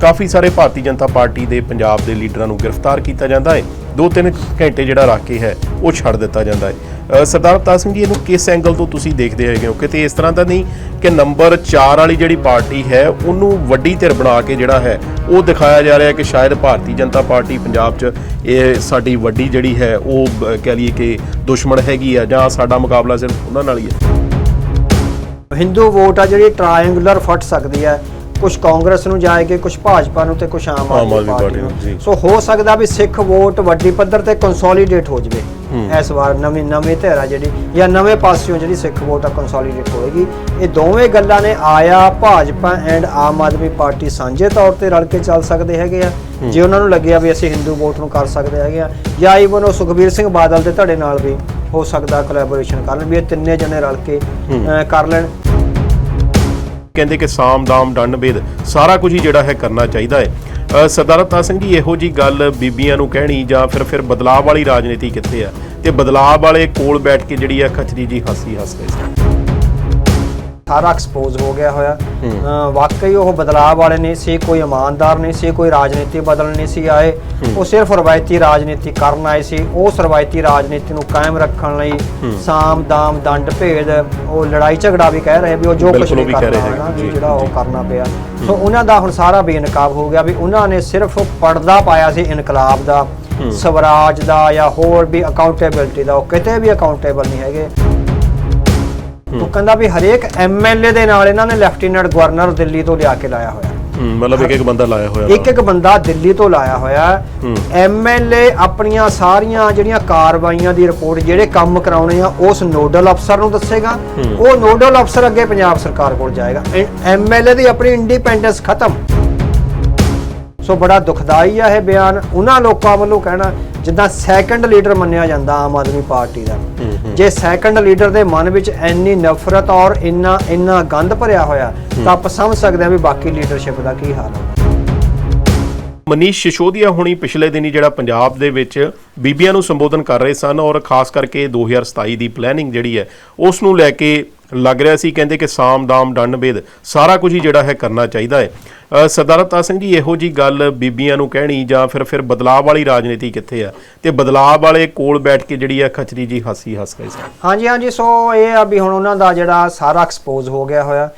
ਕਾਫੀ ਸਾਰੇ ਭਾਰਤੀ ਜਨਤਾ ਪਾਰਟੀ ਦੇ ਪੰਜਾਬ ਦੇ ਲੀਡਰਾਂ ਨੂੰ ਗ੍ਰਿਫਤਾਰ ਕੀਤਾ ਜਾਂਦਾ ਹੈ। ਦੋ ਤਿੰਨ ਘੰਟੇ ਜਿਹੜਾ ਰੱਖ ਕੇ ਹੈ, ਉਹ ਛੱਡ ਦਿੱਤਾ ਜਾਂਦਾ ਹੈ। ਸਰਦਾਰ ਅਵਤਾਰ ਸਿੰਘ ਜੀ, ਇਹਨੂੰ ਕਿਸ ਐਂਗਲ ਤੋਂ ਤੁਸੀਂ ਦੇਖਦੇ ਹੈਗੇ ਹੋ? ਕਿਤੇ ਇਸ ਤਰ੍ਹਾਂ ਦਾ ਨਹੀਂ ਕਿ ਨੰਬਰ 4 ਵਾਲੀ ਜਿਹੜੀ ਪਾਰਟੀ ਹੈ, ਉਹਨੂੰ ਵੱਡੀ ਧਿਰ ਬਣਾ ਕੇ ਜਿਹੜਾ ਹੈ, ਉਹ ਦਿਖਾਇਆ ਜਾ ਰਿਹਾ ਕਿ ਸ਼ਾਇਦ ਭਾਰਤੀ ਜਨਤਾ ਪਾਰਟੀ ਪੰਜਾਬ 'ਚ ਇਹ ਸਾਡੀ ਵੱਡੀ ਜਿਹੜੀ ਹੈ, ਉਹ ਕਹਿ ਲਈਏ ਕਿ ਦੁਸ਼ਮਣ ਹੈਗੀ ਆ ਜਾਂ ਸਾਡਾ ਮੁਕਾਬਲਾ ਸਿਰਫ ਉਹਨਾਂ ਨਾਲ ਹੀ ਹੈ। ਹਿੰਦੂ ਵੋਟ ਆ ਜਿਹੜੀ ਟ੍ਰਾਇੰਗੂਲਰ ਫਟ ਸਕਦੀ ਹੈ। ਕੁਝ ਕਾਂਗਰਸ ਨੂੰ ਜਾਏਗੀ ਕੁਝ ਭਾਜਪਾ ਨੂੰ ਤੇ ਕੁਝ ਆਮ ਆਦਮੀ ਪਾਰਟੀ ਨੂੰ, ਸੋ ਹੋ ਸਕਦਾ ਵੀ ਸਿੱਖ ਵੋਟ ਵੱਡੀ ਪੱਧਰ ਤੇ ਕੰਸੋਲੀਡੇਟ ਹੋ ਜਵੇ। ਇਸ ਵਾਰ ਨਵੀਂ ਨਵੇਂ ਧਿਰਾ ਜਿਹੜੀ ਜਾਂ ਨਵੇਂ ਪਾਸਿਓਂ ਜਿਹੜੀ ਸਿੱਖ ਵੋਟ ਆ ਕੰਸੋਲੀਡੇਟ ਹੋਏਗੀ। ਇਹ ਦੋਵੇਂ ਗੱਲਾਂ ਨੇ ਆਇਆ ਭਾਜਪਾ ਐਂਡ ਆਮ ਆਦਮੀ ਪਾਰਟੀ ਸਾਂਝੇ ਤੌਰ ਤੇ ਰਲ ਕੇ ਚੱਲ ਸਕਦੇ ਹੈਗੇ ਆ। ਜੇ ਉਹਨਾਂ ਨੂੰ ਲੱਗਿਆ ਵੀ ਅਸੀਂ ਹਿੰਦੂ ਵੋਟ ਨੂੰ ਕਰ ਸਕਦੇ ਹੈਗੇ ਆ ਜਾਂ ਇਵਨ ਉਹ ਸੁਖਬੀਰ ਸਿੰਘ ਬਾਦਲ ਦੇ ਧੜੇ ਨਾਲ ਵੀ ਹੋ ਸਕਦਾ ਕੋਲੈਬੋਰੇਸ਼ਨ ਕਰਨ ਵੀ ਇਹ ਤਿੰਨੇ ਜਣੇ ਰਲ ਕੇ ਕਰ ਲੈਣ। ਕਹਿੰਦੇ ਕਿ ਸਾਮ ਦਾਮ ਦੰਡ ਭੇਦ ਸਾਰਾ ਕੁਝ ਹੀ ਜਿਹੜਾ ਹੈ ਕਰਨਾ ਚਾਹੀਦਾ ਹੈ। ਸਰਦਾਰ ਅਵਤਾਰ ਸਿੰਘ ਜੀ, ਇਹੋ ਜੀ ਗੱਲ ਬੀਬੀਆਂ ਨੂੰ ਕਹਿਣੀ ਜਾਂ ਫਿਰ ਫਿਰ ਬਦਲਾਅ ਵਾਲੀ ਰਾਜਨੀਤੀ ਕਿੱਥੇ ਆ? ਤੇ ਬਦਲਾਅ ਵਾਲੇ ਕੋਲ ਬੈਠ ਕੇ ਜਿਹੜੀ ਆ ਖਚਰੀ ਜੀ ਹਾਸੀ ਹੱਸ ਰਹੇ ਸੀ। ਸਾਰਾ ਐਕਸਪੋਜ਼ ਹੋ ਗਿਆ ਹੋਇਆ। ਵਾਕਈ ਉਹ ਬਦਲਾਅ ਵਾਲੇ ਨਹੀਂ ਸੀ ਕੋਈ ਇਮਾਨਦਾਰ ਨਹੀਂ ਸੀ ਕੋਈ ਰਾਜਨੀਤੀ ਬਦਲਣ ਨਹੀਂ ਸੀ ਆਏ। ਉਹ ਸਿਰਫ ਰਵਾਇਤੀ ਰਾਜਨੀਤੀ ਕਰਨ ਆਏ ਸੀ। ਉਸ ਰਵਾਇਤੀ ਰਾਜਨੀਤੀ ਨੂੰ ਕਾਇਮ ਰੱਖਣ ਲਈ ਸਾਮ ਦਾਮ ਦੰਡ ਭੇਦ ਉਹ ਲੜਾਈ ਝਗੜਾ ਵੀ ਕਹਿ ਰਹੇ ਵੀ ਉਹ ਜੋ ਕੁਝ ਬਿਲਕੁਲ ਉਹ ਵੀ ਕਹਿ ਰਹੇ ਕਰਨਾ ਹੈਗੇ, ਜੀ, ਜਿਹੜਾ ਉਹ। ਕਰਨਾ ਪਿਆ। ਸੋ ਉਹਨਾਂ ਦਾ ਹੁਣ ਸਾਰਾ ਬੇਨਕਾਬ ਹੋ ਗਿਆ ਵੀ ਉਹਨਾਂ ਨੇ ਸਿਰਫ ਪਰਦਾ ਪਾਇਆ ਸੀ ਇਨਕਲਾਬ ਦਾ ਸਵਰਾਜ ਦਾ ਜਾਂ ਹੋਰ ਵੀ ਅਕਾਊਂਟੇਬਿਲਟੀ ਦਾ। ਉਹ ਕਿਤੇ ਵੀ ਅਕਾਊਂਟੇਬਲ ਨਹੀਂ ਹੈਗੇ। ਉਹ ਕਹਿੰਦਾ ਵੀ ਹਰੇਕ ਐਮਐਲਏ ਦੇ ਨਾਲ ਇਹਨਾਂ ਨੇ ਲੈਫਟੀਨੈਂਟ ਗਵਰਨਰ ਦਿੱਲੀ ਤੋਂ ਲਿਆ ਕੇ ਲਾਇਆ ਹੋਇਆ। ਮਤਲਬ ਇੱਕ ਇੱਕ ਬੰਦਾ ਲਾਇਆ ਹੋਇਆ ਇੱਕ ਇੱਕ ਬੰਦਾ ਦਿੱਲੀ ਤੋਂ ਲਾਇਆ ਹੋਇਆ। ਐਮਐਲਏ ਆਪਣੀਆਂ ਸਾਰੀਆਂ ਜਿਹੜੀਆਂ ਕਾਰਵਾਈਆਂ ਦੀ ਰਿਪੋਰਟ ਜਿਹੜੇ ਕੰਮ ਕਰਾਉਣੇ ਆ ਉਸ ਨੋਡਲ ਅਫਸਰ ਨੂੰ ਦੱਸੇਗਾ। ਉਹ ਨੋਡਲ ਅਫਸਰ ਅੱਗੇ ਪੰਜਾਬ ਸਰਕਾਰ ਕੋਲ ਜਾਏਗਾ। ਐਮਐਲਏ ਦੀ ਆਪਣੀ ਇੰਡੀਪੈਂਡੈਂਸ ਖਤਮ। ਸੋ ਬੜਾ ਦੁਖਦਾਈ ਆ ਇਹ ਬਿਆਨ। ਉਹਨਾਂ ਲੋਕਾਂ ਵੱਲੋਂ ਕਹਿਣਾ ਜਿੱਦਾਂ ਸੈਕੰਡ ਲੀਡਰ ਮੰਨਿਆ ਜਾਂਦਾ ਆਮ ਆਦਮੀ ਪਾਰਟੀ ਦਾ। ਜੇ ਸੈਕੰਡ ਲੀਡਰ ਦੇ ਮਨ ਵਿੱਚ ਇੰਨੀ ਨਫ਼ਰਤ ਔਰ ਇੰਨਾ ਇੰਨਾ ਗੰਦ ਭਰਿਆ ਹੋਇਆ ਤਾਂ ਆਪਾਂ ਸਮਝ ਸਕਦੇ ਹਾਂ ਵੀ ਬਾਕੀ ਲੀਡਰਸ਼ਿਪ ਦਾ ਕੀ ਹਾਲ ਹੋਊਗਾ ਮਨੀਸ਼ ਸਿਸੋਦੀਆ ਹੁਣੀ ਪਿਛਲੇ ਦਿਨੀ ਜਿਹੜਾ ਪੰਜਾਬ ਦੇ ਵਿੱਚ ਬੀਬੀਆਂ ਨੂੰ ਸੰਬੋਧਨ ਕਰ ਰਹੇ ਸਨ ਔਰ ਖਾਸ ਕਰਕੇ 2027 ਦੀ ਪਲੈਨਿੰਗ ਜਿਹੜੀ ਹੈ ਉਸ ਨੂੰ ਲੈ ਕੇ ਲੱਗ ਰਿਹਾ ਸੀ ਕਹਿੰਦੇ ਕਿ ਸਾਮ ਦਾਮ ਦੰਡ ਭੇਦ ਸਾਰਾ ਕੁਝ ਹੀ ਜਿਹੜਾ ਹੈ ਕਰਨਾ ਚਾਹੀਦਾ ਹੈ। ਸਰਦਾਰ ਅਵਤਾਰ ਸਿੰਘ ਜੀ ਇਹੋ ਜੀ ਗੱਲ ਬੀਬੀਆਂ ਨੂੰ ਕਹਿਣੀ ਜਾਂ ਫਿਰ ਫਿਰ ਬਦਲਾਅ ਵਾਲੀ ਰਾਜਨੀਤੀ ਕਿੱਥੇ ਆ? ਤੇ ਬਦਲਾਅ ਵਾਲੇ ਕੋਲ ਬੈਠ ਕੇ ਜਿਹੜੀ ਆ ਖਚਰੀ ਜੀ ਹਾਸੀ ਹੱਸ ਰਹੇ ਸੀ ਹਾਂਜੀ ਹਾਂਜੀ ਸੋ ਇਹ ਆ ਵੀ ਹੁਣ ਉਹਨਾਂ ਦਾ ਜਿਹੜਾ ਸਾਰਾ ਐਕਸਪੋਜ਼ ਹੋ ਗਿਆ ਹੋਇਆ।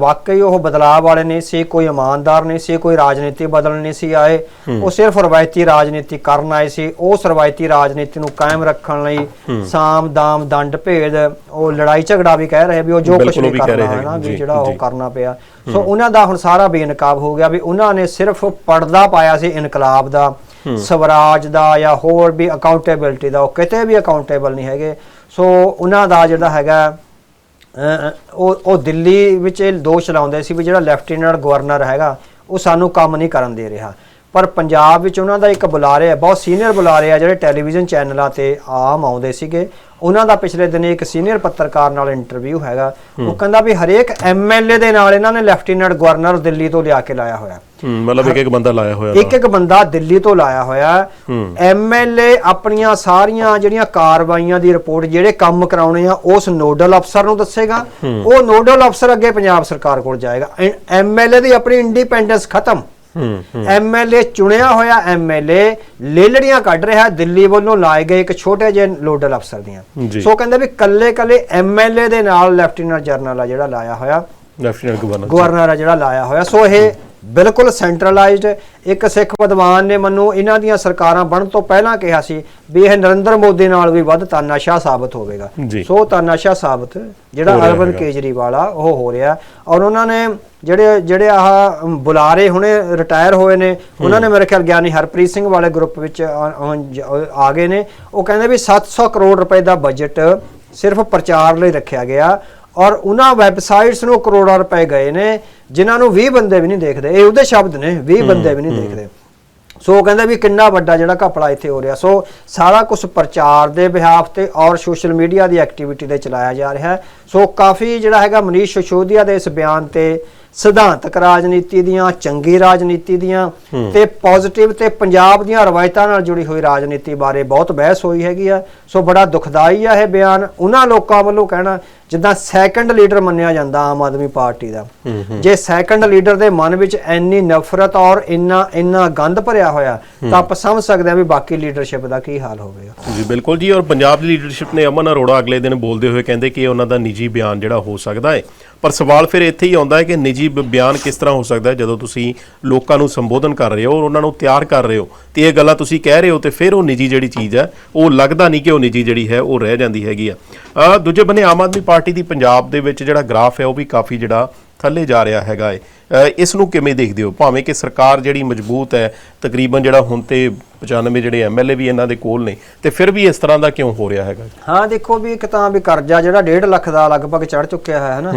ਵਾਕਈ ਉਹ ਬਦਲਾਅ ਵਾਲੇ ਨਹੀਂ ਸੀ ਕੋਈ ਇਮਾਨਦਾਰ ਨਹੀਂ ਸੀ ਕੋਈ ਰਾਜਨੀਤੀ ਬਦਲਣ ਨਹੀਂ ਸੀ ਆਏ। ਉਹ ਸਿਰਫ ਰਵਾਇਤੀ ਰਾਜਨੀਤੀ ਕਰਨ ਆਏ ਸੀ। ਉਸ ਰਵਾਇਤੀ ਰਾਜਨੀਤੀ ਨੂੰ ਕਾਇਮ ਰੱਖਣ ਲਈ ਸਾਮ ਦਾਮ ਦੰਡ ਭੇਦ ਉਹ ਲੜਾਈ ਝਗੜਾ ਵੀ ਕਹਿ ਰਹੇ ਵੀ ਉਹ ਜੋ ਕੁਝ ਵੀ ਰਹੇ ਕਰਨਾ ਹੈ ਨਾ ਵੀ ਜਿਹੜਾ ਉਹ। ਕਰਨਾ ਪਿਆ। ਸੋ ਉਹਨਾਂ ਦਾ ਹੁਣ ਸਾਰਾ ਬੇਨਕਾਬ ਹੋ ਗਿਆ ਵੀ ਉਹਨਾਂ ਨੇ ਸਿਰਫ ਪਰਦਾ ਪਾਇਆ ਸੀ ਇਨਕਲਾਬ ਦਾ ਸਵਰਾਜ ਦਾ ਜਾਂ ਹੋਰ ਵੀ ਅਕਾਊਂਟੇਬਿਲਟੀ ਦਾ ਉਹ ਕਿਤੇ ਵੀ ਅਕਾਊਂਟੇਬਲ ਨਹੀਂ ਹੈਗੇ। ਸੋ ਉਹਨਾਂ ਦਾ ਜਿਹੜਾ ਹੈਗਾ ਉਹ ਉਹ ਦਿੱਲੀ ਵਿੱਚ ਇਹ ਦੋਸ਼ ਲਾਉਂਦੇ ਸੀ ਵੀ ਜਿਹੜਾ ਲੈਫਟੀਨੈਂਟ ਗਵਰਨਰ ਹੈਗਾ ਉਹ ਸਾਨੂੰ ਕੰਮ ਨਹੀਂ ਕਰਨ ਦੇ ਰਿਹਾ। ਪਰ ਪੰਜਾਬ ਵਿੱਚ ਉਹਨਾਂ ਦਾ ਇੱਕ ਬੁਲਾਰੇ ਹੈ ਬਹੁਤ ਸੀਨੀਅਰ ਬੁਲਾਰੇ ਆ ਜਿਹੜੇ ਟੈਲੀਵਿਜ਼ਨ ਚੈਨਲਾਂ ਤੇ ਆਮ ਆਉਂਦੇ ਸੀਗੇ। ਉਹਨਾਂ ਦਾ ਪਿਛਲੇ ਦਿਨ ਇੱਕ ਸੀਨੀਅਰ ਪੱਤਰਕਾਰ ਨਾਲ ਇੰਟਰਵਿਊ ਹੈਗਾ। ਉਹ ਕਹਿੰਦਾ ਵੀ ਹਰੇਕ ਐਮਐਲਏ ਦੇ ਨਾਲ ਇਹਨਾਂ ਨੇ ਲੈਫਟੀਨੈਂਟ ਗਵਰਨਰ ਦਿੱਲੀ ਤੋਂ ਲਿਆ ਕੇ ਲਾਇਆ ਹੋਇਆ। ਮਤਲਬ ਇੱਕ ਇੱਕ ਬੰਦਾ ਲਾਇਆ ਹੋਇਆ ਇੱਕ ਇੱਕ ਬੰਦਾ ਦਿੱਲੀ ਤੋਂ ਲਾਇਆ ਹੋਇਆ। ਐਮਐਲਏ ਆਪਣੀਆਂ ਸਾਰੀਆਂ ਜਿਹੜੀਆਂ ਕਾਰਵਾਈਆਂ ਦੀ ਰਿਪੋਰਟ ਜਿਹੜੇ ਕੰਮ ਕਰਾਉਣੇ ਆ ਉਸ ਨੋਡਲ ਅਫਸਰ ਨੂੰ ਦੱਸੇਗਾ। ਉਹ ਨੋਡਲ ਅਫਸਰ ਅੱਗੇ ਪੰਜਾਬ ਸਰਕਾਰ ਕੋਲ ਜਾਏਗਾ। ਐਮਐਲਏ ਦੀ ਆਪਣੀ ਇੰਡੀਪੈਂਡੈਂਸ ਖਤਮ। ਐਮਐਲਏ ਚੁਣਿਆ ਹੋਇਆ ਐਮਐਲਏ ਲੇਲੜੀਆਂ ਕੱਢ ਰਿਹਾ ਦਿੱਲੀ ਵੱਲੋਂ ਲਾਏ ਗਏ ਇੱਕ ਛੋਟੇ ਜਿਹੇ ਨੋਡਲ ਅਫਸਰ ਦੀਆਂ। ਸੋ ਕਹਿੰਦੇ ਵੀ ਕੱਲੇ ਕੱਲੇ ਐਮਐਲਏ ਦੇ ਨਾਲ ਲੈਫਟੀਨੈਂਟ ਜਨਰਲ ਆ ਜਿਹੜਾ ਲਾਇਆ ਹੋਇਆ। ਲੈਫਟੀਨੈਂਟ ਗਵਰਨਰ ਗਵਰਨਰ ਆ ਜਿਹੜਾ ਲਾਇਆ ਹੋਇਆ। ਸੋ ਇਹ ਬਿਲਕੁਲ ਸੈਂਟਰਲਾਈਜ਼ਡ। ਇੱਕ ਸਿੱਖ ਵਿਦਵਾਨ ਨੇ ਮੈਨੂੰ ਇਹਨਾਂ ਦੀਆਂ ਸਰਕਾਰਾਂ ਬਣਨ ਤੋਂ ਪਹਿਲਾਂ ਕਿਹਾ ਸੀ ਵੀ ਇਹ ਨਰਿੰਦਰ ਮੋਦੀ ਨਾਲ ਵੀ ਵੱਧ ਤਾਨਾਸ਼ਾਹ ਸਾਬਤ ਹੋਵੇਗਾ। ਸੋ ਤਾਨਾਸ਼ਾਹ ਸਾਬਤ ਜਿਹੜਾ ਅਰਵਿੰਦ। ਕੇਜਰੀਵਾਲ ਆ ਉਹ ਹੋ ਰਿਹਾ। ਔਰ ਉਹਨਾਂ ਨੇ ਜਿਹੜੇ ਜਿਹੜੇ ਆਹ ਬੁਲਾਰੇ ਹੁਣੇ ਰਿਟਾਇਰ ਹੋਏ ਨੇ ਉਹਨਾਂ ਨੇ ਮੇਰੇ ਖਿਆਲ ਗਿਆਨੀ ਹਰਪ੍ਰੀਤ ਸਿੰਘ ਵਾਲੇ ਗਰੁੱਪ ਵਿੱਚ ਆ ਗਏ ਨੇ। ਉਹ ਕਹਿੰਦੇ ਵੀ 700 ਕਰੋੜ ਰੁਪਏ ਦਾ ਬਜਟ ਸਿਰਫ ਪ੍ਰਚਾਰ ਲਈ ਰੱਖਿਆ ਗਿਆ। ਔਰ ਉਹਨਾਂ ਵੈਬਸਾਈਟਸ ਨੂੰ ਕਰੋੜਾਂ ਰੁਪਏ ਗਏ ਨੇ ਜਿਨ੍ਹਾਂ ਨੂੰ 20 ਬੰਦੇ ਵੀ ਨਹੀਂ ਦੇਖਦੇ। ਇਹ ਉਹਦੇ ਸ਼ਬਦ ਨੇ 20 ਬੰਦੇ ਵੀ ਨਹੀਂ ਦੇਖਦੇ। ਸੋ ਕਹਿੰਦਾ ਵੀ ਕਿੰਨਾ ਵੱਡਾ ਜਿਹੜਾ ਘਪਲਾ ਇੱਥੇ ਹੋ ਰਿਹਾ। ਸੋ ਸਾਰਾ ਕੁਝ ਪ੍ਰਚਾਰ ਦੇ ਬਿਹਾਫ ਤੇ ਔਰ ਸੋਸ਼ਲ ਮੀਡੀਆ ਦੀ ਐਕਟੀਵਿਟੀ ਤੇ ਚਲਾਇਆ ਜਾ ਰਿਹਾ ਹੈ। ਸੋ ਕਾਫੀ ਜਿਹੜਾ ਹੈਗਾ ਮਨੀਸ਼ ਸਿਸੋਦੀਆ ਦੇ ਇਸ ਬਿਆਨ ਤੇ ਸਿਧਾਂਤਕ ਰਾਜਨੀਤੀ ਦੀਆਂ ਚੰਗੀ ਰਾਜਨੀਤੀ ਦੀਆਂ ਤੇ ਪੋਜ਼ਿਟਿਵ ਤੇ ਪੰਜਾਬ ਦੀਆਂ ਰਵਾਇਤਾਂ ਨਾਲ ਜੁੜੀ ਹੋਈ ਰਾਜਨੀਤੀ ਬਾਰੇ ਬਹੁਤ ਬਹਿਸ ਹੋਈ ਹੈਗੀ ਆ ਸੋ ਬੜਾ ਦੁਖਦਾਈ ਆ ਇਹ ਬਿਆਨ। ਉਹਨਾਂ ਲੋਕਾਂ ਵੱਲੋਂ ਕਹਿਣਾ ਜਿੱਦਾਂ ਸੈਕੰਡ ਲੀਡਰ ਮੰਨਿਆ ਜਾਂਦਾ ਆਮ ਆਦਮੀ ਪਾਰਟੀ ਦਾ। ਜੇ ਸੈਕੰਡ ਲੀਡਰ ਦੇ ਮਨ ਵਿੱਚ ਇੰਨੀ ਨਫ਼ਰਤ ਔਰ ਇੰਨਾ ਇੰਨਾ ਗੰਦ ਭਰਿਆ ਹੋਇਆ ਤਾਂ ਆਪਾਂ ਸਮਝ ਸਕਦੇ ਹਾਂ ਵੀ ਬਾਕੀ ਲੀਡਰਸ਼ਿਪ ਦਾ ਕੀ ਹਾਲ ਹੋਵੇਗਾ। ਜੀ ਬਿਲਕੁਲ ਜੀ ਔਰ ਪੰਜਾਬ ਦੀ ਲੀਡਰਸ਼ਿਪ ਨੇ ਅਮਨ ਅਰੋੜਾ ਅਗਲੇ ਦਿਨ ਬੋਲਦੇ ਹੋਏ ਕਹਿੰਦੇ ਕਿ ਉਹਨਾਂ ਦਾ ਨਿੱਜੀ ਬਿਆਨ ਜਿਹੜਾ ਹੋ ਸਕਦਾ ਹੈ। ਪਰ ਸਵਾਲ ਫਿਰ ਇੱਥੇ ਹੀ ਆਉਂਦਾ ਹੈ ਕਿ ਨਿੱਜੀ ਬਿਆਨ ਕਿਸ ਤਰ੍ਹਾਂ ਹੋ ਸਕਦਾ ਹੈ ਜਦੋਂ ਤੁਸੀਂ ਲੋਕਾਂ ਨੂੰ ਸੰਬੋਧਨ ਕਰ ਰਹੇ ਹੋ ਔਰ ਉਹਨਾਂ ਨੂੰ ਤਿਆਰ ਕਰ ਰਹੇ ਹੋ। ਤੇ ਇਹ ਗੱਲਾਂ ਤੁਸੀਂ ਕਹਿ ਰਹੇ ਹੋ ਤੇ ਫਿਰ ਉਹ ਨਿੱਜੀ ਜਿਹੜੀ ਚੀਜ਼ ਹੈ ਉਹ ਲੱਗਦਾ ਨਹੀਂ ਕਿ ਉਹ ਨਿੱਜੀ ਜਿਹੜੀ ਹੈ ਉਹ ਰਹਿ ਜਾਂਦੀ ਹੈਗੀ ਆ। ਦੂਜੇ ਬੰਨੇ ਆਮ ਆਦਮੀ ਪਾਰਟੀ ਦੀ ਪੰਜਾਬ ਦੇ ਵਿੱਚ ਜਿਹੜਾ ਗ੍ਰਾਫ ਹੈ ਉਹ ਵੀ ਕਾਫੀ ਜਿਹੜਾ ਥੱਲੇ ਜਾ ਰਿਹਾ ਹੈਗਾ ਏ। ਇਸ ਨੂੰ ਕਿਵੇਂ ਦੇਖਦੇ ਹੋ? ਭਾਵੇਂ ਕਿ ਸਰਕਾਰ ਜਿਹੜੀ ਮਜ਼ਬੂਤ ਹੈ ਤਕਰੀਬਨ ਜਿਹੜਾ ਹੁਣ ਤੇ 95 ਜਿਹੜੇ ਐਮਐਲਏ ਵੀ ਇਹਨਾਂ ਦੇ ਕੋਲ ਨੇ ਤੇ ਫਿਰ ਵੀ ਇਸ ਤਰ੍ਹਾਂ ਦਾ ਕਿਉਂ ਹੋ ਰਿਹਾ ਹੈਗਾ? ਹਾਂ ਦੇਖੋ ਵੀ ਇੱਕ ਤਾਂ ਵੀ ਕਰਜ਼ਾ ਜਿਹੜਾ 1.5 ਲੱਖ ਦਾ ਲਗਭਗ ਚੜ ਚੁੱਕਿਆ ਹੈ ਹਨਾ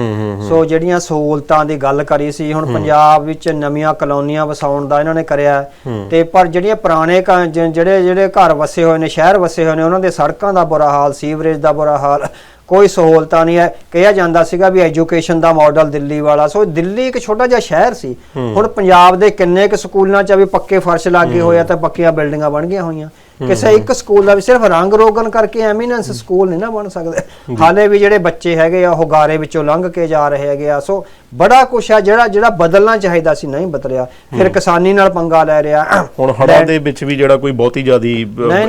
ਸੋ ਜਿਹੜੀਆਂ ਸਹੂਲਤਾਂ ਦੀ ਗੱਲ ਕਰੀ ਸੀ ਹੁਣ ਪੰਜਾਬ ਵਿੱਚ ਨਵੀਆਂ ਕਲੋਨੀਆਂ ਵਸਾਉਣ ਦਾ ਇਹਨਾਂ ਨੇ ਕਰਿਆ। ਤੇ ਪਰ ਜਿਹੜੀਆਂ ਪੁਰਾਣੇ ਜਿਹੜੇ ਜਿਹੜੇ ਘਰ ਵਸੇ ਹੋਏ ਨੇ ਸ਼ਹਿਰ ਵਸੇ ਹੋਏ ਨੇ ਉਹਨਾਂ ਦੇ ਸੜਕਾਂ ਦਾ ਬੁਰਾ ਹਾਲ ਸੀਵਰੇਜ ਦਾ ਬੁਰਾ ਹਾਲ ਕੋਈ ਸਹੂਲਤਾਂ ਨਹੀਂ ਹੈ। ਕਿਹਾ ਜਾਂਦਾ ਸੀਗਾ ਵੀ ਐਜੂਕੇਸ਼ਨ ਦਾ ਮਾਡਲ ਦਿੱਲੀ ਵਾਲਾ। ਸੋ ਦਿੱਲੀ ਇੱਕ ਛੋਟਾ ਜਿਹਾ ਸ਼ਹਿਰ ਸੀ। ਹੁਣ ਪੰਜਾਬ ਦੇ ਕਿੰਨੇ ਕੁ ਸਕੂਲਾਂ 'ਚ ਵੀ ਪੱਕੇ ਫਰਸ਼ ਲੱਗੇ ਹੋਏ ਆ ਤਾਂ ਪੱਕੀਆਂ ਬਿਲਡਿੰਗਾਂ ਬਣ ਗਈਆਂ ਹੋਈਆਂ। ਕਿਸੇ ਇੱਕ ਸਕੂਲ ਦਾ ਵੀ ਸਿਰਫ ਰੰਗ ਰੋਗਨ ਕਰਕੇ ਐਮੀਨੈਂਸ ਸਕੂਲ ਨਹੀਂ ਨਾ ਬਣ ਸਕਦੇ। ਹਾਲੇ ਵੀ ਜਿਹੜੇ ਬੱਚੇ ਹੈਗੇ ਆ ਉਹ ਗਾਰੇ ਵਿੱਚੋਂ ਲੰਘ ਕੇ ਜਾ ਰਹੇ ਹੈਗੇ ਆ। ਸੋ ਬੜਾ ਕੁਛ ਆ ਜਿਹੜਾ ਜਿਹੜਾ ਬਦਲਣਾ ਚਾਹੀਦਾ ਸੀ ਨਹੀਂ ਬਦਲਿਆ। ਫਿਰ ਕਿਸਾਨੀ ਨਾਲ ਪੰਗਾ ਲੈ ਰਿਹਾ। ਹੁਣ ਹੜ੍ਹਾਂ ਦੇ ਵਿੱਚ ਵੀ ਜਿਹੜਾ ਕੋਈ ਬਹੁਤੀ ਜ਼ਿਆਦੀ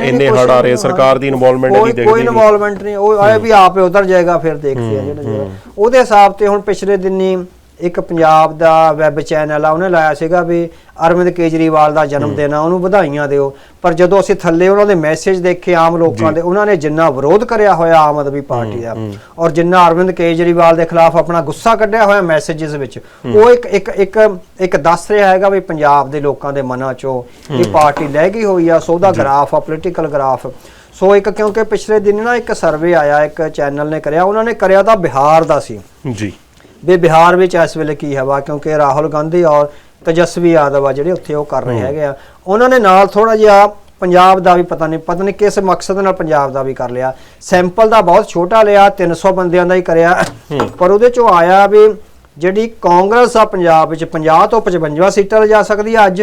ਇੰਨੇ ਆ ਰਹੇ ਸਰਕਾਰ ਦੀ ਇਨਵੋਲਵਮੈਂਟ ਕੋਈ ਨਹੀਂ ਕੋਈ ਦੇਖਦੀ ਇਨਵੋਲਵਮੈਂਟ ਨਹੀਂ। ਉਹ ਆਏ ਵੀ ਆਪੇ ਉਧਰ ਜਾਏਗਾ ਫਿਰ ਦੇਖਦੇ ਆ ਜਿਹੜਾ। ਉਹਦੇ ਹਿਸਾਬ ਤੇ ਹੁਣ ਪਿਛਲੇ ਦਿਨੀ ਇੱਕ ਪੰਜਾਬ ਦਾ ਵੈਬ ਚੈਨਲ ਆ ਉਹਨੇ ਲਾਇਆ ਸੀਗਾ ਵੀ ਅਰਵਿੰਦ ਕੇਜਰੀਵਾਲ ਦਾ ਜਨਮ ਦਿਨ ਆ ਉਹਨੂੰ ਵਧਾਈਆਂ ਦਿਓ। ਪਰ ਜਦੋਂ ਅਸੀਂ ਥੱਲੇ ਉਹਨਾਂ ਦੇ ਮੈਸੇਜ ਦੇਖੇ ਆਮ ਲੋਕਾਂ ਦੇ ਉਹਨਾਂ ਨੇ ਜਿੰਨਾ ਵਿਰੋਧ ਕਰਿਆ ਹੋਇਆ ਆਮ ਆਦਮੀ ਪਾਰਟੀ ਦਾ ਔਰ ਜਿੰਨਾ ਅਰਵਿੰਦ ਕੇਜਰੀਵਾਲ ਦੇ ਖਿਲਾਫ ਆਪਣਾ ਗੁੱਸਾ ਕੱਢਿਆ ਹੋਇਆ ਮੈਸੇजेस ਵਿੱਚ ਉਹ ਇੱਕ ਇੱਕ ਇੱਕ ਇੱਕ ਦੱਸ ਰਿਹਾ ਹੈਗਾ ਵੀ ਪੰਜਾਬ ਦੇ ਲੋਕਾਂ ਦੇ ਮਨਾਂ ਚੋਂ ਇਹ ਪਾਰਟੀ ਲੈ ਗਈ ਹੋਈ ਆ ਸੋ ਉਹਦਾ ਗ੍ਰਾਫ ਆ ਪੋਲੀਟੀਕਲ ਗ੍ਰਾਫ ਸੋ ਇੱਕ ਕਿਉਂਕਿ ਪਿਛਲੇ ਦਿਨ ਨਾ ਇੱਕ ਸਰਵੇ ਆਇਆ ਇੱਕ ਚੈਨਲ ਨੇ ਕਰਿਆ ਉਹਨਾਂ ਨੇ ਕਰਿਆ ਤਾਂ ਬਿਹਾਰ ਦਾ ਸੀ। ਜੀ। ਵੀ ਬਿਹਾਰ ਵਿੱਚ ਇਸ ਵੇਲੇ ਕੀ ਹਵਾ ਕਿਉਂਕਿ ਰਾਹੁਲ ਗਾਂਧੀ ਔਰ ਤੇਜਸਵੀ ਯਾਦਵ ਆ ਜਿਹੜੇ ਉੱਥੇ ਉਹ ਕਰ ਰਹੇ ਹੈਗੇ ਆ। ਉਹਨਾਂ ਨੇ ਨਾਲ ਥੋੜਾ ਜਿਹਾ ਪੰਜਾਬ ਦਾ ਵੀ ਪਤਾ ਨਹੀਂ ਪਤਾ ਨਹੀਂ ਕਿਸ ਮਕਸਦ ਨਾਲ ਪੰਜਾਬ ਦਾ ਵੀ ਕਰ ਲਿਆ। ਸੈਂਪਲ ਦਾ ਬਹੁਤ ਛੋਟਾ ਲਿਆ 300 ਬੰਦਿਆਂ ਦਾ ਹੀ ਕਰਿਆ। ਪਰ ਉਹਦੇ ਚੋਂ ਆਇਆ ਵੀ ਜਿਹੜੀ ਕਾਂਗਰਸ ਆ ਪੰਜਾਬ ਵਿੱਚ 50 ਤੋਂ 55 ਸੀਟਾਂ ਲਿਜਾ ਸਕਦੀ ਆ ਅੱਜ।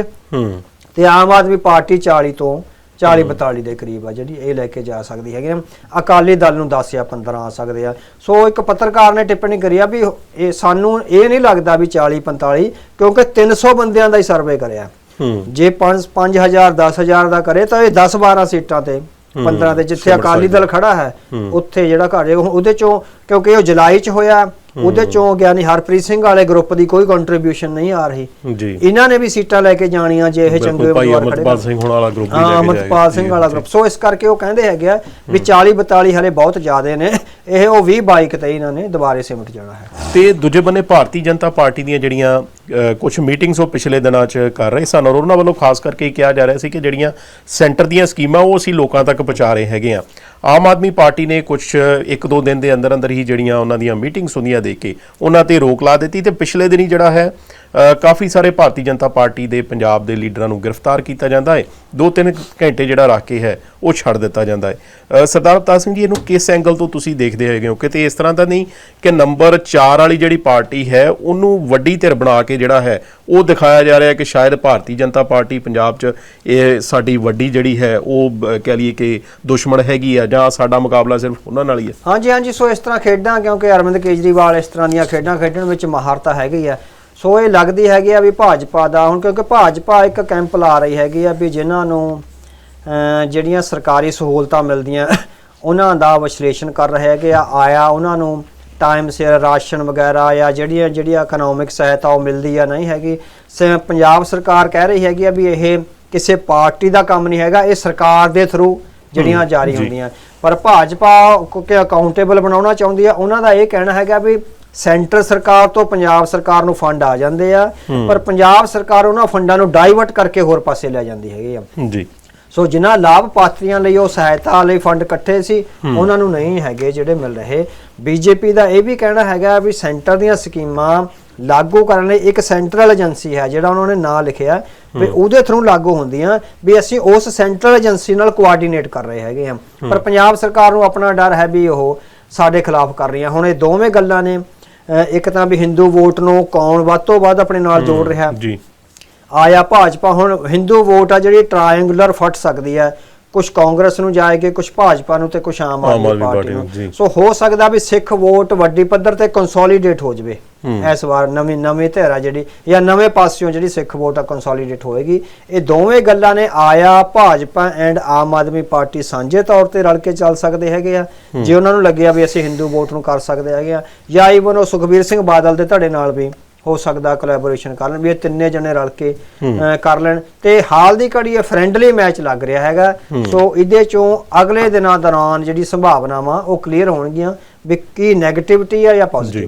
ਤੇ ਆਮ ਆਦਮੀ ਪਾਰਟੀ 40 ਤੋਂ 40 42 ਦੇ ਕਰੀਬ ਆ ਜਿਹੜੀ ਇਹ ਲੈ ਕੇ ਜਾ ਸਕਦੀ ਹੈਗੀ। ਅਕਾਲੀ ਦਲ ਨੂੰ 10 ਜਾਂ 15 ਆ ਸਕਦੇ ਆ। ਸੋ ਇੱਕ ਪੱਤਰਕਾਰ ਨੇ ਟਿੱਪਣੀ ਕਰੀ ਆ ਵੀ ਇਹ ਸਾਨੂੰ ਇਹ ਨਹੀਂ ਲੱਗਦਾ ਵੀ 40 45 ਕਿਉਂਕਿ 300 ਬੰਦਿਆਂ ਦਾ ਹੀ ਸਰਵੇ ਕਰਿਆ। ਜੇ 5 5000 10000 ਦਾ ਕਰੇ ਤਾਂ ਇਹ 10 12 ਸੀਟਾਂ ਤੇ 15 ਤੇ ਜਿੱਥੇ ਅਕਾਲੀ। ਦਲ ਖੜਾ ਹੈ ਉੱਥੇ ਜਿਹੜਾ ਘਰ ਉਹਦੇ ਚੋਂ ਕਿਉਂਕਿ ਉਹ ਜੁਲਾਈ ਚ ਹੋਇਆ ਉਹਦੇ ਚੋਂ ਗਿਆਨੀ ਹਰਪ੍ਰੀਤ ਸਿੰਘ ਵਾਲੇ ਗਰੁੱਪ ਦੀ ਕੋਈ ਕੰਟਰੀਬਿਊਸ਼ਨ ਨਹੀਂ ਆ ਰਹੀ। ਜੀ। ਇਹਨਾਂ ਨੇ ਵੀ ਸੀਟਾਂ ਲੈ ਕੇ ਜਾਣੀਆਂ ਜੇ ਇਹ ਚੰਗੇ ਉਮੀਦਵਾਰ ਖੜੇ ਅਮਰਪਾਲ। ਸਿੰਘ ਹੁਣ ਵਾਲਾ ਗਰੁੱਪ ਵੀ ਹਾਂ ਲੈ ਕੇ ਅਮਰਪਾਲ ਸਿੰਘ ਵਾਲਾ ਗਰੁੱਪ ਸੋ ਇਸ ਕਰਕੇ ਉਹ ਕਹਿੰਦੇ ਹੈਗੇ ਵੀ 40 42 ਹਲੇ ਬਹੁਤ ਜ਼ਿਆਦੇ ਨੇ। ਇਹ ਉਹ 20 22 ਤੇ ਇਹਨਾਂ ਨੇ ਦੁਬਾਰੇ ਸਿਮਟ ਜਾਣਾ ਹੈ। ਤੇ ਦੂਜੇ ਬੰਨੇ ਭਾਰਤੀ ਜਨਤਾ ਪਾਰਟੀ ਦੀਆਂ ਜਿਹੜੀਆਂ ਕੁਝ ਮੀਟਿੰਗਸ ਉਹ ਪਿਛਲੇ ਦਿਨਾਂ 'ਚ ਕਰ ਰਹੇ ਸਨ ਔਰ ਉਹਨਾਂ ਵੱਲੋਂ ਖਾਸ ਕਰਕੇ ਇਹ ਕਿਹਾ ਜਾ ਰਿਹਾ ਸੀ ਕਿ ਜਿਹੜੀਆਂ ਸੈਂਟਰ ਦੀਆਂ ਸਕੀਮਾਂ ਉਹ ਅਸੀਂ ਲੋਕਾਂ ਤੱਕ ਪਹੁੰਚਾ ਰਹੇ ਹੈਗੇ ਆ। ਆਮ ਆਦਮੀ ਪਾਰਟੀ ਨੇ ਕੁਝ ਇੱਕ ਦੋ ਦਿਨ ਦੇ ਅੰਦਰ ਅੰਦਰ ਹੀ ਜਿਹੜੀਆਂ ਉਹਨਾਂ ਦੀਆਂ ਮੀਟਿੰਗਸ ਹੁੰਦੀਆਂ ਦੇ ਕੇ ਉਹਨਾਂ ਤੇ ਰੋਕ ਲਾ ਦਿੱਤੀ ਤੇ ਪਿਛਲੇ ਦਿਨੀ ਜਿਹੜਾ ਹੈ ਕਾਫੀ ਸਾਰੇ ਭਾਰਤੀ ਜਨਤਾ ਪਾਰਟੀ ਦੇ ਪੰਜਾਬ ਦੇ ਲੀਡਰਾਂ ਨੂੰ ਗ੍ਰਿਫਤਾਰ ਕੀਤਾ ਜਾਂਦਾ ਹੈ। ਦੋ ਤਿੰਨ ਘੰਟੇ ਜਿਹੜਾ ਰੱਖ ਕੇ ਹੈ, ਉਹ ਛੱਡ ਦਿੱਤਾ ਜਾਂਦਾ ਹੈ। ਸਰਦਾਰ ਅਵਤਾਰ ਸਿੰਘ ਜੀ, ਇਹਨੂੰ ਕਿਸ ਐਂਗਲ ਤੋਂ ਤੁਸੀਂ ਦੇਖਦੇ ਹੈਗੇ ਹੋ? ਕਿਤੇ ਇਸ ਤਰ੍ਹਾਂ ਦਾ ਨਹੀਂ ਕਿ ਨੰਬਰ 4 ਵਾਲੀ ਜਿਹੜੀ ਪਾਰਟੀ ਹੈ, ਉਹਨੂੰ ਵੱਡੀ ਧਿਰ ਬਣਾ ਕੇ ਜਿਹੜਾ ਹੈ, ਉਹ ਦਿਖਾਇਆ ਜਾ ਰਿਹਾ ਕਿ ਸ਼ਾਇਦ ਭਾਰਤੀ ਜਨਤਾ ਪਾਰਟੀ ਪੰਜਾਬ 'ਚ ਇਹ ਸਾਡੀ ਵੱਡੀ ਜਿਹੜੀ ਹੈ, ਉਹ ਕਹਿ ਲਈਏ ਕਿ ਦੁਸ਼ਮਣ ਹੈਗੀ ਆ ਜਾਂ ਸਾਡਾ ਮੁਕਾਬਲਾ ਸਿਰਫ ਉਹਨਾਂ ਨਾਲ ਹੀ ਹੈ। ਹਾਂਜੀ ਹਾਂਜੀ, ਸੋ ਇਸ ਤਰ੍ਹਾਂ ਖੇਡਾਂ, ਕਿਉਂਕਿ ਅਰਵਿੰਦ ਕੇਜਰੀਵਾਲ ਇਸ ਤਰ੍ਹਾਂ ਦੀਆਂ ਖੇਡਾਂ ਖੇਡਣ ਵਿੱਚ ਮਹਾਰਤਾ ਹੈਗੀ ਆ ਸੋ ਇਹ ਲੱਗਦੀ ਹੈਗੀ ਆ ਵੀ ਭਾਜਪਾ ਦਾ, ਹੁਣ ਕਿਉਂਕਿ ਭਾਜਪਾ ਇੱਕ ਕੈਂਪ ਲਾ ਰਹੀ ਹੈਗੀ ਆ ਵੀ ਜਿਨ੍ਹਾਂ ਨੂੰ ਜਿਹੜੀਆਂ ਸਰਕਾਰੀ ਸਹੂਲਤਾਂ ਮਿਲਦੀਆਂ, ਉਹਨਾਂ ਦਾ ਵਿਸ਼ਲੇਸ਼ਣ ਕਰ ਰਹੇ ਹੈਗੇ ਆ, ਆਇਆ ਉਹਨਾਂ ਨੂੰ ਟਾਈਮ ਸਿਰ ਰਾਸ਼ਨ ਵਗੈਰਾ ਜਾਂ ਜਿਹੜੀਆਂ ਜਿਹੜੀਆਂ ਇਕਨੋਮਿਕ ਸਹਾਇਤਾ ਉਹ ਮਿਲਦੀ ਆ, ਨਹੀਂ ਹੈਗੀ। ਸ- ਪੰਜਾਬ ਸਰਕਾਰ ਕਹਿ ਰਹੀ ਹੈਗੀ ਆ ਵੀ ਇਹ ਕਿਸੇ ਪਾਰਟੀ ਦਾ ਕੰਮ ਨਹੀਂ ਹੈਗਾ, ਇਹ ਸਰਕਾਰ ਦੇ ਥਰੂ ਜਿਹੜੀਆਂ ਜਾਰੀ। ਹੁੰਦੀਆਂ। ਪਰ ਭਾਜਪਾ ਕਿ ਅਕਾਊਂਟੇਬਲ ਬਣਾਉਣਾ ਚਾਹੁੰਦੀ ਆ ਉਹਨਾਂ ਦਾ ਇਹ ਕਹਿਣਾ ਹੈਗਾ ਵੀ ਸੈਂਟਰ ਸਰਕਾਰ ਤੋਂ ਪੰਜਾਬ ਸਰਕਾਰ ਨੂੰ ਫੰਡ ਆ ਜਾਂਦੇ ਆ ਪਰ ਪੰਜਾਬ ਸਰਕਾਰ ਉਹਨਾਂ ਫੰਡਾਂ ਨੂੰ ਡਾਈਵਰਟ ਕਰਕੇ ਹੋਰ ਪਾਸੇ ਲੈ ਜਾਂਦੀ ਹੈਗੀ ਆ। ਜੀ। ਸੋ ਜਿਨ੍ਹਾਂ ਲਾਭ ਪਾਤਰੀਆਂ ਲਈ ਉਹ ਸਹਾਇਤਾ ਲਈ ਫੰਡ ਇਕੱਠੇ ਸੀ ਉਹਨਾਂ ਨੂੰ ਨਹੀਂ ਹੈਗੇ ਜਿਹੜੇ ਮਿਲ ਰਹੇ। ਬੀਜੇਪੀ ਦਾ ਇਹ ਵੀ ਕਹਿਣਾ ਹੈਗਾ ਵੀ ਸੈਂਟਰ ਦੀਆਂ ਸਕੀਮਾਂ ਲਾਗੂ ਕਰਨ ਲਈ ਇੱਕ ਸੈਂਟਰਲ ਏਜੰਸੀ ਹੈ ਜਿਹੜਾ ਉਹਨਾਂ ਨੇ ਨਾਂ ਲਿਖਿਆ ਵੀ ਉਹਦੇ ਥਰੂ ਲਾਗੂ ਹੁੰਦੀਆਂ ਵੀ ਅਸੀਂ ਉਸ ਸੈਂਟਰਲ ਏਜੰਸੀ ਨਾਲ ਕੋਆਰਡੀਨੇਟ ਕਰ ਰਹੇ ਹੈਗੇ ਆ ਪਰ ਪੰਜਾਬ ਸਰਕਾਰ ਨੂੰ ਆਪਣਾ ਡਰ ਹੈ ਵੀ ਉਹ ਸਾਡੇ ਖਿਲਾਫ ਕਰ ਰਹੀਆਂ। ਹੁਣ ਇਹ ਦੋਵੇਂ ਗੱਲਾਂ ਨੇ। ਇੱਕ ਤਾਂ ਵੀ ਹਿੰਦੂ ਵੋਟ ਨੂੰ ਕੌਣ ਵੱਧ ਤੋਂ ਵੱਧ ਆਪਣੇ ਨਾਲ ਜੋੜ ਰਿਹਾ। ਜੀ। ਆਇਆ ਭਾਜਪਾ ਹੁਣ ਹਿੰਦੂ ਵੋਟ ਆ ਜਿਹੜੀ ਟ੍ਰਾਇੰਗੂਲਰ ਫਟ ਸਕਦੀ ਹੈ। ਕੁਝ ਕਾਂਗਰਸ ਨੂੰ ਜਾਏਗੀ ਕੁਝ ਭਾਜਪਾ ਨੂੰ ਤੇ ਕੁਝ ਆਮ ਆਦਮੀ ਪਾਰਟੀ ਨੂੰ। ਸੋ ਹੋ ਸਕਦਾ ਵੀ ਸਿੱਖ ਵੋਟ ਵੱਡੀ ਪੱਧਰ ਤੇ ਕੰਸੋਲੀਡੇਟ ਹੋ ਜਵੇ। ਇਸ ਵਾਰ ਨਵੀਂ ਨਵੀਂ ਧਿਰਾ ਜਿਹੜੀ ਜਾਂ ਨਵੇਂ ਪਾਸਿਓਂ ਜਿਹੜੀ ਸਿੱਖ ਵੋਟ ਆ ਕੰਸੋਲੀਡੇਟ ਹੋਏਗੀ। ਇਹ ਦੋਵੇਂ ਗੱਲਾਂ ਨੇ ਆਇਆ ਭਾਜਪਾ ਐਂਡ ਆਮ ਆਦਮੀ ਪਾਰਟੀ ਸਾਂਝੇ ਤੌਰ ਤੇ ਰਲ ਕੇ ਚੱਲ ਸਕਦੇ ਹੈਗੇ ਆ। ਜੇ ਉਹਨਾਂ ਨੂੰ ਲੱਗਿਆ ਵੀ ਅਸੀਂ ਹਿੰਦੂ ਵੋਟ ਨੂੰ ਕਰ ਸਕਦੇ ਹੈਗੇ ਆ ਜਾਂ ਈਵਨ ਉਹ ਸੁਖਬੀਰ ਸਿੰਘ ਬਾਦਲ ਦੇ ਧੜੇ ਨਾਲ ਵੀ ਹੋ ਸਕਦਾ ਕੋਲੈਬੋਰੇਸ਼ਨ ਕਰ ਲੈਣ ਵੀ ਇਹ ਤਿੰਨੇ ਜਣੇ ਰਲ ਕੇ ਕਰ ਲੈਣ। ਤੇ ਹਾਲ ਦੀ ਘੜੀ ਇਹ ਫ੍ਰੈਂਡਲੀ ਮੈਚ ਲੱਗ ਰਿਹਾ ਹੈਗਾ। ਸੋ ਇਹਦੇ ਚੋਂ ਅਗਲੇ ਦਿਨਾਂ ਦੌਰਾਨ ਜਿਹੜੀ ਸੰਭਾਵਨਾਵਾਂ ਉਹ ਕਲੀਅਰ ਹੋਣਗੀਆਂ ਵੀ ਕੀ 네ਗੇਟਿਵਿਟੀ ਆ ਜਾਂ ਪੋਜ਼ਿਟਿਵਿਟੀ